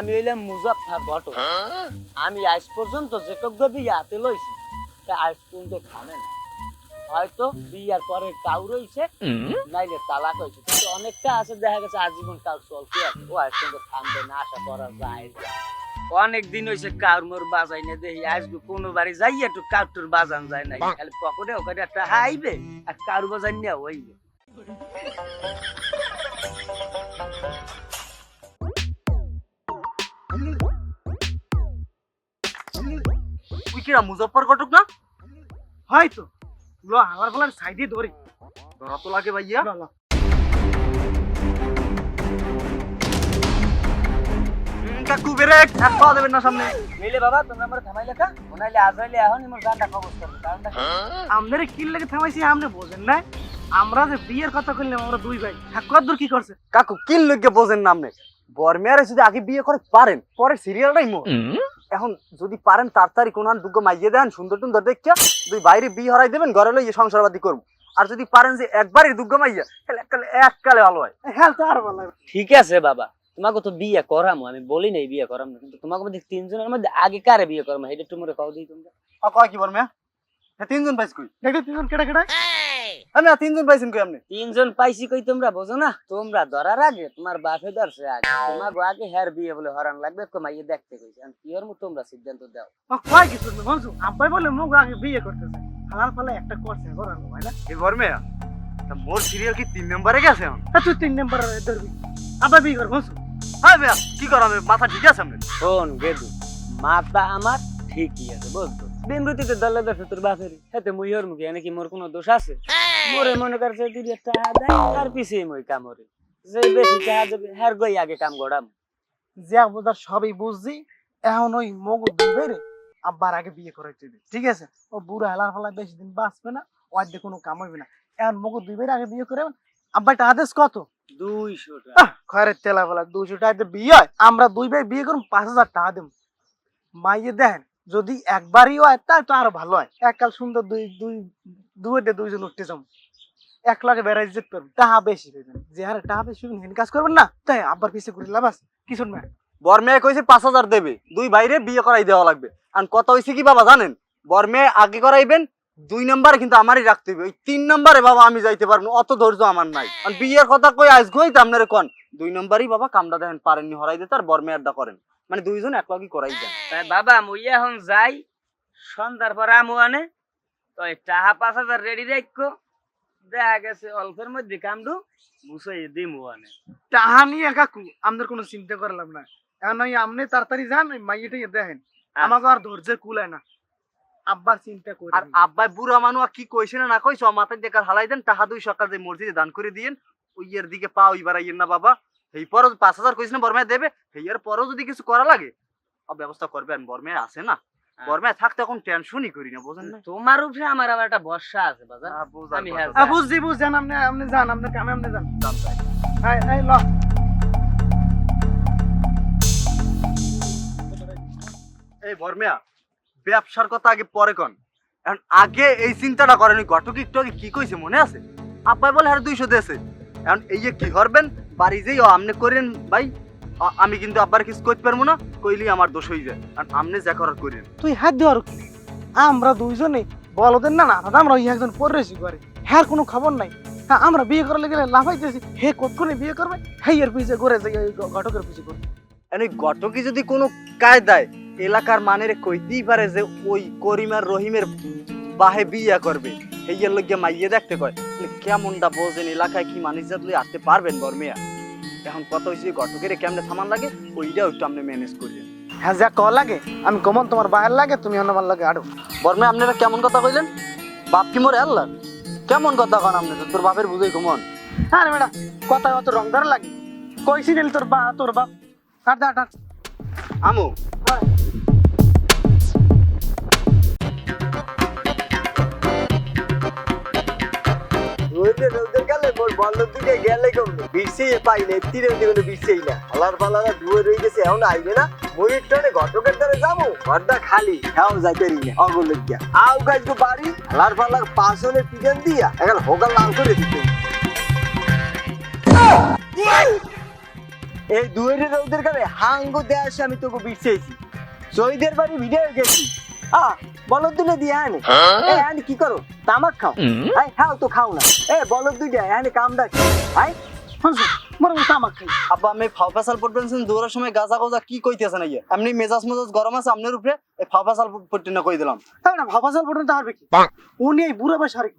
আমি হইলাম মুজাফফর ঘটক আমি আজ পর্যন্ত যে কগ্য বিয়ে হাতে লইছি তা আজ পর্যন্ত থামে না হয়তো বিয়ার পরে কাউ রইছে নাইলে তালাক হয়েছে। কিন্তু অনেকটা আছে দেখা গেছে আজীবন কাউ চলতে আছে। ও আজ পর্যন্ত থামবে না আশা করা যায়। অনেক দিন হয়েছে কার মোর বাজাই না দেখি আজকে কোনো বাড়ি যাই একটু কাউটুর বাজান যায় না খালি পকেটে ওখানে একটা হাইবে আর কারু বাজান নিয়ে হইবে। কিরা মুজফ্ফর ঘটক না? হয়তো লো আমার ফলার সাইডে ধরি। ধরা তো লাগে ভাইয়া। লো, লো। হুম, কাকু বেরে এক পাওয়া দেবেন না সামনে। মিলে বাবা তোমরা আমার থামাই লেখা ওনাইলে আজ হইলে এখন আমার গানটা কবজ করবে কারণটা কি? কি লেগে থামাইছি আপনি বোঝেন না আমরা যে বিয়ের কথা কইলাম আমরা দুই ভাই। ঠাকুর কি করছে? কাকু বোঝেন নামনে বর্মেয়ারে যদি আগে বিয়ে করে পারেন। পরে সিরিয়ালটাই মো এখন যদি পারেন তাড়াতাড়ি কোন দুগ্গ মাইয়ে দেন সুন্দর সুন্দর দেখিয়া দুই বাইরে বিয়ে হরাই দেবেন ঘরে লইয়ে সংসারবাদী করব। আর যদি পারেন যে একবারই দুগ্গ মাইয়া তাহলে এককালে এককালে ভালো হয়। হ্যাঁ তো আর ভালো ঠিক আছে বাবা তোমাকে তো বিয়ে করামো আমি বলি নাই বিয়ে করাম না কিন্তু তোমাকে মধ্যে তিনজনের মধ্যে আগে কারে বিয়ে করামো এটা একটু মোরে কও দিই তোমরা। কয় কি হ্যাঁ তিনজন পাইছি কই? তিনজন কেটে কেটে আমি আর তিনজন পাইছেন কই আপনি? তিনজন পাইছি কই তোমরা বোঝো না? তোমরা ধরার আগে তোমার বাপে ধরছে আগে। তোমাকে আগে হের বিয়ে বলে হরান লাগবে কমাইয়ে দেখতে কইছে। আমি কি হরমু তোমরা সিদ্ধান্ত দাও। কয় কিছু না বলছো? আব্বাই বলে মুখ আগে বিয়ে করতেছে। আমার ফলে একটা করছে করানো ভাই না? এই বর্মেয়া তা মোর সিরিয়াল কি তিন নম্বরে গেছে এখন? তা তুই তিন নম্বর ধরবি। আব্বাই বিয়ে কর বলছো? হ্যাঁ ভাইয়া কি করাবে মাথা ঠিক আছে আপনার? শোন গেদু মাতা আমার ঠিকই আছে বুঝতো বিমৃতিতে দলে দশে তোর বাপের হেতে মুই হর মুখে এনে কি মোর কোনো দোষ আছে? মোরে মনে করছে তুই টাকা দেয় তার পিছে মই কামরে যে বেশি টাকা দেবে হের গই আগে কাম গড়াম যা বোঝার সবই বুঝছি এখন ওই মগু দুই রে আব্বার আগে বিয়ে করাইতে দিবি ঠিক আছে? ও বুড়া হেলার ফলা বেশি দিন বাঁচবে না ওর দিয়ে কোনো কাম হইবে না। এখন মগু দুই ভাইয়ের আগে বিয়ে করে আব্বার টাকা দেশ কত? দুইশো টাকা। খয়ের তেলা ফেলা দুইশো টাকাতে বিয়ে হয়। আমরা দুই ভাই বিয়ে করুন পাঁচ হাজার টাকা দেব মাইয়ে দেখেন যদি একবারই হয় তাই তো আরও ভালো হয়। এককাল সুন্দর দুই দুই দুইটা দুইজন উঠতে যাব। এক লাখে বেড়াই যেতে পারব টাকা বেশি পেবেন যে হারে টাকা বেশি পেবেন হেন কাজ করবেন না? তাই আব্বার পিছিয়ে করে লাভ আছে। কি শুনবেন বর্মেয়া কইছে পাঁচ হাজার দেবে। দুই বাইরে বিয়ে করাই দেওয়া লাগবে। আর কত হয়েছে কি বাবা জানেন? বর্মে আগে করাইবেন দুই নম্বরে কিন্তু আমারই রাখতে হবে ওই তিন নম্বরে বাবা আমি যাইতে পারব না, অত ধৈর্য আমার নাই। আর বিয়ের কথা কই আজ কই আপনারে কোন। দুই নম্বরই বাবা কামটা দেখেন পারেননি হরাই দিতে আর বর্মেয়ারটা করেন। মানে দুইজন এক লগই করাই তাই বাবা মুই এখন যাই সন্ধ্যার পর আমু আনে তো এই টাহা পাঁচ হাজার রেডি রাখো দেখা গেছে অল্পের মধ্যে কামডু মুসাই দিমু আনে। টাহা নিয়ে কাকু আমাদের কোনো চিন্তা করলাম না। এখন ওই আপনি তাড়াতাড়ি যান ওই মাইয়েটাই দেখেন। আমাকে আর ধৈর্য কুলায় না। আব্বা চিন্তা করি আর আব্বাই বুড়া মানু আর কি কইছে না না কইছো মাথায় দেখার হালাই দেন টাহা দুই সকাল যে মসজিদে দান করে দিয়েন। ওই এর দিকে পা ওই বাড়াইয়েন না বাবা। এই পরও পাঁচ হাজার কইছে না বর্মায় দেবে এই এর পরও যদি কিছু করা লাগে ব্যবস্থা করবেন বর্মায় আছে না। বর্মায় থাকতে এখন টেনশনই করি না বোঝেন না? তোমার উপরে আমার আবার একটা বর্ষা আছে বাজা আহ, বুঝার আমি। হ্যাঁ হ্যাঁ বুঝছি বুঝছেন আপনি আপনি যান আপনার কামে আপনি যান। জান তাই। হ্যাঁ হ্যাঁ ল। এই বর্মিয়া ব্যবসার কথা আগে পরে কন। এখন আগে এই চিন্তাটা করেন ঘটক একটু আগে কি কইছে মনে আছে? আব্বাই বলে আর দুইশো দেছে এখন এই যে কি করবেন বাড়ি যেই ও আমনে করেন ভাই আমি কিন্তু আব্বার কিছু করতে পারব না কইলি আমার দোষ হয়ে যায়। আর আমনে যা করার করেন। তুই হাত দেওয়ার কি আমরা দুইজনে বলদের না না আমরা ওই একজন পড়েছি করে হ্যাঁ কোনো খবর নাই। হ্যাঁ আমরা বিয়ে করলে গেলে লাফাইতেছি। হে কতক্ষণে বিয়ে করবে? হে এর পিছিয়ে ঘুরে যাই ওই ঘটকের পিছিয়ে করবে ওই ঘটকি যদি কোনো কায়দায় এলাকার মানের কইতেই পারে যে ওই করিম আর রহিমের বাহে বিয়া করবে হেইয়ের লগে মাইয়ে দেখতে কয়। কেমনটা বোঝেন এলাকায় কি মানুষ আসতে পারবেন বর্মিয়া? এখন কত হয়েছে ঘটকের কেমনে থামান লাগে ওইটাও একটু আপনি ম্যানেজ করবেন হ্যাঁ যা ক লাগে আমি কমন তোমার বাইরে লাগে তুমি অন্য আমার লাগে আরও। বর্মে আপনারা কেমন কথা কইলেন? বাপ কি মোর আল্লাহ? কেমন কথা কন আপনি তোর বাপের বুঝেই কমন। হ্যাঁ রে ম্যাডাম কথা অত রংদার লাগে। কইছি দিল তোর বা তোর বাপ। হাট দে, হাট। আমু। হ্যাঁ। রোদে রোদে বন্ধ দিকে গেলে না। পালারা ডুয়ে রয়ে গেছে, এখন আইবে না। ময়ূর টনে ঘটকের যাব। ঘরটা খালি হ্যাঁ আও গাছ বাড়ি। পালার পাশনে পিজন দিয়া এখন হোগাল লাল করে দিতে। এই দুয়ের রৌদের কালে হাঙ্গ দেয়া আমি তোকে বিরছেছি শহীদের বাড়ি ভিডিও গেছি। আ বলদ দুলে দিয়ে আনে। এ আনি কি করো? তামাক খাও। আই খাও তো খাও না। এ বলদ দুইটা আনি কামটা কি আই শুনছো মোর মতো আমাক খাই। আব্বা আমি ফাও পড়বেন দৌড়ার সময় গাজা গজা কি কইতেছেন ইয়ে এমনি মেজাজ মেজাজ গরম আছে আপনার উপরে এই ফাও পড়তে না কই দিলাম? তাই না ভাবাসাল পর্যন্ত হারবে কি? উনি এই বুড়ো হারে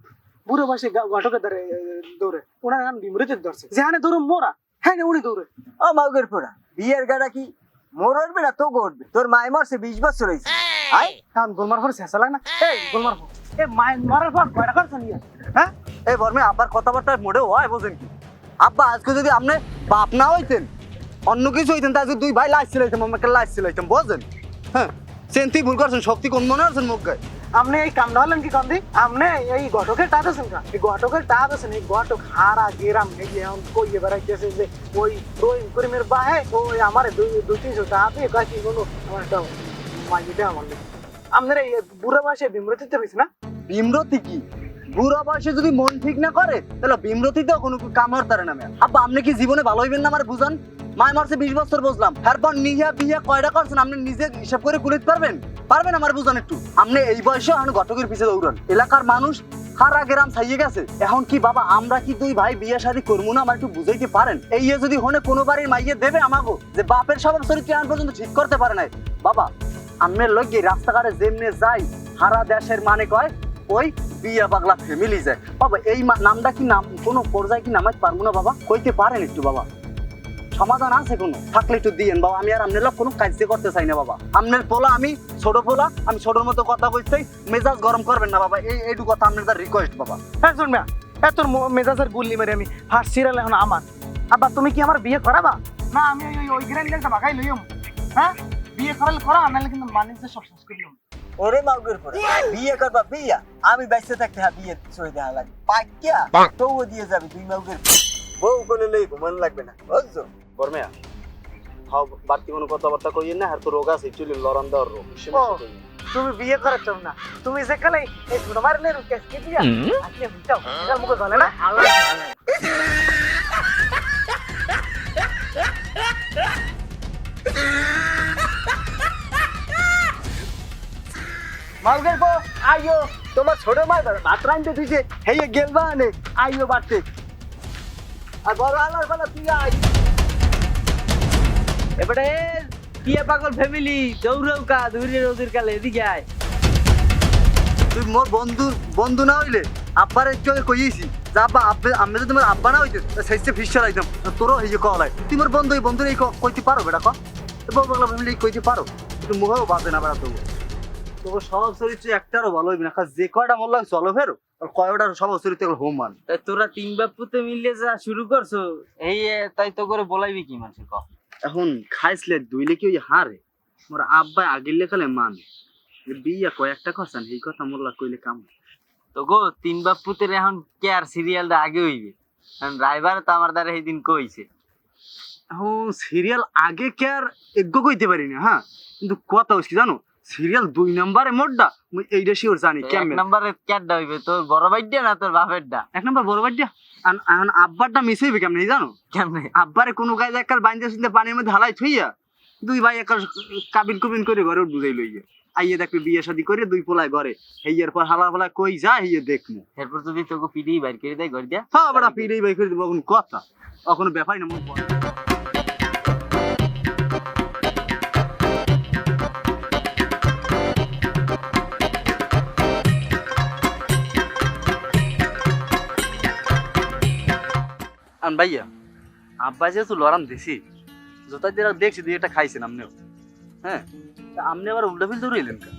ঘটকে ধরে দৌড়ে। ওনার নাম বিমৃতের ধরছে যেখানে দৌড় মোরা। হ্যাঁ উনি দৌড়ে। পোড়া। বিয়ের গাড়া কি? মোর উঠবে না তো উঠবে। তোর মায় মরছে বিশ বছর হয়েছে আই কারণ গোলমার পর শেষা লাগে না। এই গোলমার এ মায়ের মারার পর কয়টা করছে নিয়ে। হ্যাঁ? এই বর্মে আব্বার কথাবার্তা মোড়ে হয় বোঝেন কি? আব্বা আজকে যদি আপনি বাপ না হইতেন অন্য কিছু হইতেন দুই ভাই লাইস ছিলাইতাম আমাকে লাইস ছিলাইতাম বোঝেন? হ্যাঁ? সেন্তি ভুল করছেন শক্তি কোন মনে আছেন মুখ গায়ে? আপনি এই কামটা হলেন কি কন্দি? আপনি এই ঘটকের টাট আছেন কা? এই ঘটকের টাট আছেন এই ঘটক হারা গেরাম এখন কইয়ে বেড়াইতেছে যে ওই রহিম করিমের বাহে ওই আমার দুই দুই তিনশো টাকা দিয়ে কোনো আমার আমার এই বয়সে বুঝান? একটু? আপনি এই বয়সে এখন ঘটকের দৌড়ান। এলাকার মানুষ হারা ছাইয়ে গেছে। এখন কি বাবা, আমরা কি দুই ভাই বিয়ে শাদী করব না? আমার একটু বুঝাইতে পারেন? এই ইয়ে যদি হনে কোনো বাড়ির মাইয়ে দেবে আমাকে যে বাপের স্বভাব চরিত্র পর্যন্ত ঠিক করতে পারে নাই। বাবা আমের লগে রাস্তাঘাটে যেমনে যাই হারা দেশের মানে কয়, ওই বিয়া পাগলা ফ্যামিলি যায়। বাবা, এই নামটা কি নাম? কোনো পর্যায়ে কি নামাইতে পারব না বাবা? কইতে পারেন একটু বাবা। সমাধান আছে কোনো? থাকলে একটু দিয়েন বাবা। আমি আর আপনার কোনো কাজ করতে চাই না বাবা। আপনার পোলা, আমি ছোট পোলা, আমি ছোটর মতো কথা বলতে মেজাজ গরম করবেন না বাবা। এই এইটু কথা আপনার তার রিকোয়েস্ট বাবা। হ্যাঁ শুনবে এত মেজাজের গুল্লি মেরে আমি। ফার্স্ট সিরিয়াল এখন আমার। আবার তুমি কি আমার বিয়ে করাবা? না, আমি ওই ওই গ্রেন একটা বাগাই লইম। হ্যাঁ? বিয়ে করালে করা নাহলে কিন্তু মানিসে সব শেষ করলাম ওরে মাউগের পোড়া বিয়ে করবা বিয়া? আমি বাইসে থাকতে হ্যাঁ বিয়ে সই দেওয়া লাগবে পাক্কিয়া তবুও দিয়ে যাবে দুই মাউগের বউ কোলে লই মন লাগবে না। বুঝছ? বর্মেয়া হাও বাড়তি কোনো কথাবার্তা কইয়েন না আর তো রোগ আছে চুলি লড়ান দেওয়ার রোগ। তুমি বিয়ে করাচ্ছ না। তুমি যেখানে এই ছোট মারলে কেসকে দিয়া? আজকে এটার মুখে গলে না? মাউগের বউ আইও তোমার ছোট মাই ভাত রাঁধতে দিছে হেয়ে গেলবা নে আইও বাড়তে। আর বড় আলার বেলা তুই আই এবারে বিয়ে পাগল ফ্যামিলি দৌড়ৌকা, দৌড়ে রোদের কালে এদিকে আয়। তুই মোর বন্ধু বন্ধু না হইলে আব্বার একটু কইয়েছি, যে আব্বা, আব্বে আমি যদি তোমার আব্বা না হইতে সেইসে ফিস চালাইতাম তোরও হইয়ে কলাই তুই মোর বন্ধু, এই বন্ধুর এই ক- কইতে পারো বেটা ক? বউ ফ্যামিলি কইতে পারো, কিন্তু মুখেও বাজে না বেড়া তবু তোর স্বভাব চরিত্র একটারও ভালো হইবি না যে কয়টা মন লাগে চলো ফেরো আর কয়টার স্বভাব চরিত্র হোম মান তাই তোরা তিন বাপুতে মিলে যা শুরু করছ এই তাই তো করে বলাইবি কি মানুষ ক এখন খাইছলে দুইলে কি ওই হারে? মোর আব্বা আগির লেখালে মান। বিয়া কয়েকটা করছেন এই কথা মোল্লা কইলে কাম তো গো তিন বাপুতের এখন কে আর সিরিয়ালটা আগে হইবে? কারণ ড্রাইভার তো আমার দ্বারা দিন কইছে। এখন সিরিয়াল আগে কে আর এগ্য কইতে পারি না হ্যাঁ? কিন্তু কথা হচ্ছে জানো? সিরিয়াল দুই নম্বরে মোটটা মুই এইটা শিওর জানি তো এক নম্বরে ক্যাটটা হইবে তোর বড় ভাইটা না তোর বাপেরটা এক নম্বর বড় বাড়িটা এখন আব্বারটা মিস হইবে কেমন জানো? কেমনে? আব্বারে কোনো গায়ে বাইন্দে পানির মধ্যে হালাই থইয়া দুই ভাই একাল কাবিন কুবিন করে ঘরে বুঝাই লইয়া। আইয়ে দেখবে বিয়ে শাদি করে দুই পোলায় ঘরে। হেইয়ার পর হালা ফালা কই যা হেইয়ে দেখমু। এরপর যদি তোকে পিড়ি বাইর করে দেয় ঘর দিয়া? হ্যাঁ বড়া পিড়েই বাই করে দেবো কথা। কোনো ব্যাপারই না আন ভাইয়া আব্বা যেহেতু লড়ান দিছি জোতা দিয়ে দেখছি দুই একটা খাইছেন আপনিও। হ্যাঁ? তা আপনি আবার উল্টা ফিল ধরে কা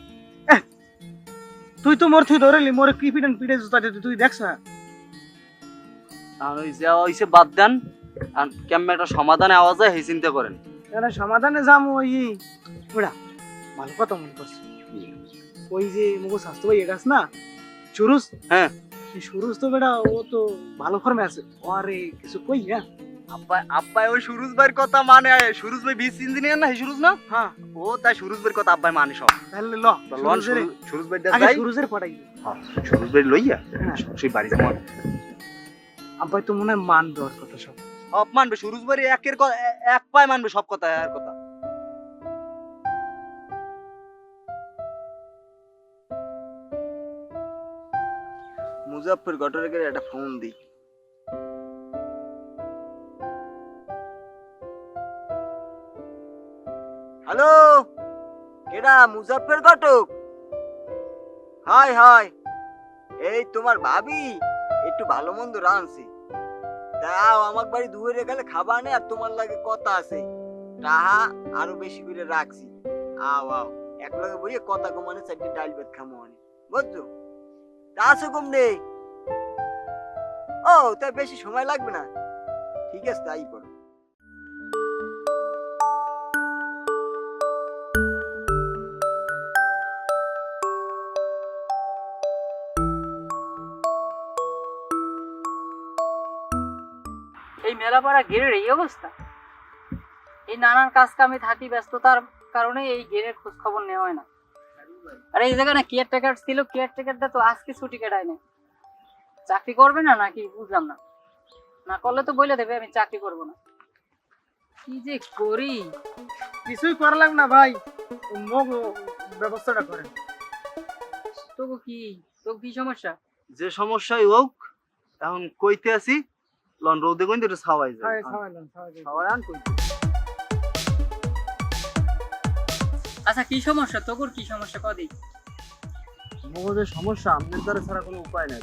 তুই তো মোর তুই ধরেলি মোর কি পিটেন পিটে জুতা দিতে তুই দেখছ না? আর ওই যে ওইসে বাদ দেন আর কেমন একটা সমাধানে আওয়াজ হয় সেই চিন্তা করেন। এখানে সমাধানে যাম ওই ওরা ভালো কথা মনে করছি ওই যে মুগো স্বাস্থ্য ভাই না? সুরুজ হ্যাঁ। সুরুজ তো বেটা? ও তো ভালো ফর্মে আছে আরে কিছু কই হ্যাঁ? আব্বা আব্বা ওই সুরুজ ভাইয়ের কথা মানে সুরুজ ভাই বিশ ইঞ্জিনিয়ার না সুরুজ না? হ্যাঁ। ও তাই সুরুজ ভাইয়ের কথা আব্বাই মানে সব। তাহলে ল লন সুরুজ- ভাই সুরুজের পড়াই হ্যাঁ, সুরুজ ভাই লইয়া হ্যাঁ। সেই বাড়ি আব্বাই তো মনে হয় মান দেওয়ার কথা সব। সব মানবে সুরুজ বাড়ি একের এক পায় মানবে সব কথা আর কথা। মুজাফর গেলে একটা ফোন দিই। হ্যালো? কেডা মুজাফর ঘটক হাই হাই। এই তোমার ভাবি, একটু ভালো মন্দ রাঁধছি। তাও আমার বাড়ি দুয়ারে গেলে খাবার নেই আর তোমার লাগে কথা আছে। তাহা আরও বেশি করে রাখছি। আও আও। এক লগে বইয়ে কথা কমানে চারটি ডাল ভাত খামো অনেক বুঝছ? তা আসো কম নেই ও তাই বেশি সময় লাগবে না। ঠিক আছে, তাই করো। এই মেলাপাড়া গেরের এই অবস্থা? এই নানান কাজ কামে থাকি ব্যস্ততার কারণে এই গেরের খোঁজ খবর নেওয়া হয় না। আর এই জায়গায় কেয়ার টেকার ছিল কেয়ার টেকারটা তো আজকে ছুটি কাটায় না চাকরি করবে না নাকি বুঝলাম না। না করলে তো বলে দেবে আমি চাকরি করব না। কি যে করি? কিছুই করা লাগবে না ভাই মোক ব্যবস্থাটা করেন। তবু কি? তোর কি সমস্যা? যে সমস্যাই হোক এখন কইতে আসি লন রোদে কইতে একটু ছাওয়াই হ্যাঁ যায় খাওয়াইলাম ছাওয়াই আন কইতে। আচ্ছা কি সমস্যা? তোর কি সমস্যা? কদি মগজের সমস্যা আপনার দ্বারা ছাড়া কোনো উপায় নাই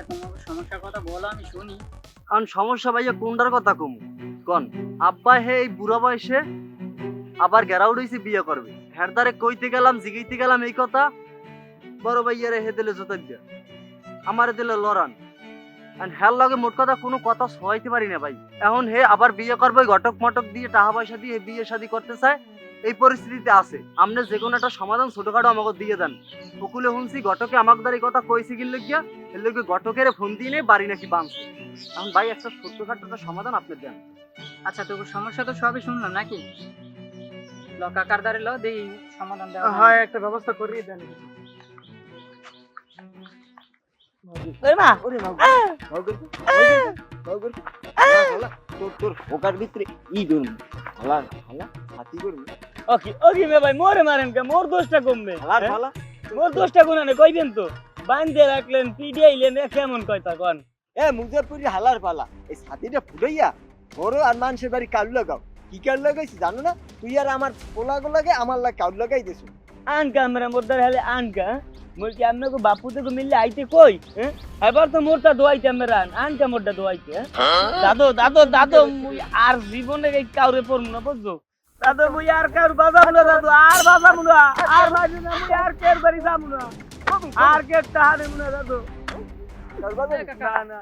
আচ্ছা তোমার সমস্যার কথা বলো, আমি শুনি। কারণ সমস্যা ভাইয়া কোনটার কথা কম? কন, আব্বা হে এই বুড়া বয়সে আবার গেরাউড হইছে বিয়ে করবে। কইতে গেলাম, জিগাইতে গেলাম এই কথা, বড় ভাইয়ারে হে দিলে দিয়া। আমারে দিলে লড়ান লগে মোট কথা কোনো কথা সহাইতে পারি না ভাই। এখন হে আবার বিয়ে করবে, ঘটক মটক দিয়ে টাকা পয়সা দিয়ে বিয়ে শাদি করতে চায়। এই পরিস্থিতিতে আছে। আপনি যে কোনো একটা সমাধান ছোটখাটো আমাকে দিয়ে দেন। বকুলে শুনছি ঘটকে আমাকে দ্বারা এই কথা কইছে গিয়ে গিয়া এর লগে ঘটকের ফোন দিয়ে নে বাড়ি নাকি বাঁধছে। এখন ভাই একটা ছোট্টখাটো একটা সমাধান আপনি দেন। আচ্ছা তোর সমস্যা তো সবই শুনলাম নাকি? ল কাকার দ্বারে ল দেই সমাধান দেওয়া। হয়। একটা ব্যবস্থা করিয়ে দেন। মা! ওরে তোর তোর ফোকার ভিতরে ই করুন হালা হালা হাতি করুন ওকে ওকে মে ভাই মোরে মারেন কে? মোর দোষটা কমবে হালা হ্যাঁ? হালা মোর দোষটা কোন না কইবেন তো বান্ধে রাখলেন পিডিয়াইলেন এ কেমন কয়তা কোন? এ মুজাফরি হালার পালা। এই ছাতিটা ফুটাইয়া বড় আর মানুষের বাড়ি কাল লাগাও। কি কাল লাগাইছি জানো না? তুই আর আমার পোলা লাগে আমার লাগে কাল লাগাই দিছো আন ক্যামেরা মোরদার হলে আন কা মোর কি আপনাকে বাপু থেকে মিললে আইতে কই হ্যাঁ? এবার তো মোরটা দোয়াইতে আমরা আন আন কা মোরটা দোয়াইতে হ্যাঁ? দাদু দাদু দাদু আর জীবনে এই কাউরে পড়মু না বুঝছ? দাদু মুই আর না দাদু আর বাজাবো না আর বাজু না মুই আর কের বাড়ি না আর কে টাহা দেবো দাদু। না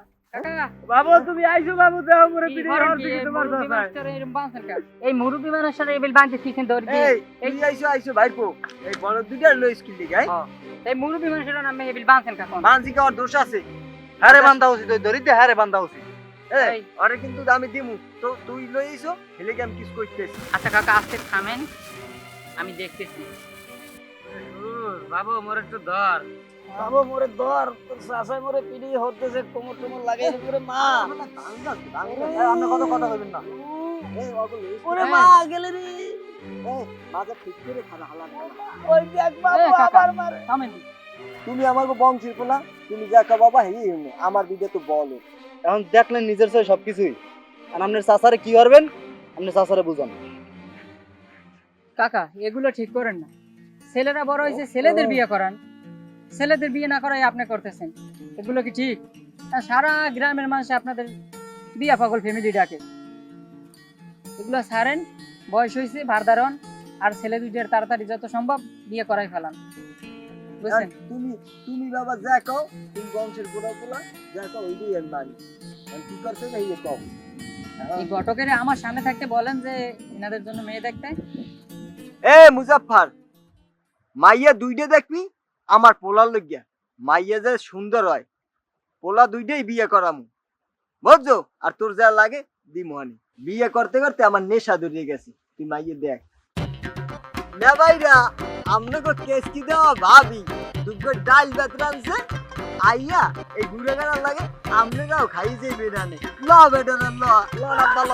না। বাবু তুমি আইছো বাবু দেহ মোরে হর কি? দিকে এই তোমার মুরব্বি দশায় মানুষটারে এরম বাঁধছেন কেন? এই মুরব্বী বাঁধতে শিখেন ধরে এই আইছো আইছো বাইরকো এই বড় দুইটা লই স্কিল দিকে এই মুরব্বী মানুষটার নামে এবেল বাঁধছেন কখন মানসিক আর দোষ আছে? হ্যাঁ রে বান্ধা উচিত ধরিতে হ্যাঁ রে বান্ধা উচিত। এই। আরে কিন্তু আমি দিমু। তো তুই লই আইছো হেলে কি আমি কিস কইতেছি? আচ্ছা কাকা আজকে থামেন। আমি দেখতেছি। বাবু মোর একটু ধর। বাবু মোরে ধর। তোর শাসায় মোরে পিড়ি হতেছে কোমর টোমর লাগাই করে মা। আপনি কত কথা কইবেন না। ওরে মা গেলে রে। মাথা ঠিক করে খালা হালা ওই দেখ বাবু এ, কাকা। আবার মারে। থামেন। তুমি আমাকে বংশীর পোলা তুমি যাকা বাবা হেই হেই আমার দিকে তো বলো। এখন দেখলেন নিজের সব সবকিছুই। আর আপনার চাচারে কি করবেন? আপনি চাচারে বুঝান। কাকা, এগুলো ঠিক করেন না। ছেলেরা বড় হয়েছে, ছেলেদের বিয়ে করান। ছেলেদের বিয়ে না করাই আপনি করতেছেন। এগুলো কি ঠিক? সারা গ্রামের মানুষ আপনাদের বিয়া পাগল ফ্যামিলি ডাকে। এগুলো ছাড়েন, বয়স হয়েছে ভারদারন আর ছেলে দুইটার তাড়াতাড়ি যত সম্ভব বিয়ে করাই ফেলান। বুঝছেন? তুমি তুমি বাবা তুমি বংশের পোলা পোলা যাকো ওইটাই আমি মানি আমি কি করতে এই ঘটকের আমার সামনে থাকতে বলেন যে এনাদের জন্য মেয়ে দেখতে। এ মুজাফফর মাইয়া দুইটা দেখবি আমার পোলার লইয়া মাইয়া যে সুন্দর হয় পোলা দুইটাই বিয়ে করামু। বুঝছ? আর তোর যা লাগে দি মোহানি। বিয়ে করতে করতে আমার নেশা ধরিয়ে গেছে। তুই মাইয়ে দেখ। না ভাইরা আপনাকে কেস কি দেওয়া ভাবি। দুটো ডাল বেতরানছে আইয়া, এই ঘুরে গেলার লাগে আমনে যাও খাই যে বেড়ানে ল। বেটার ল ল।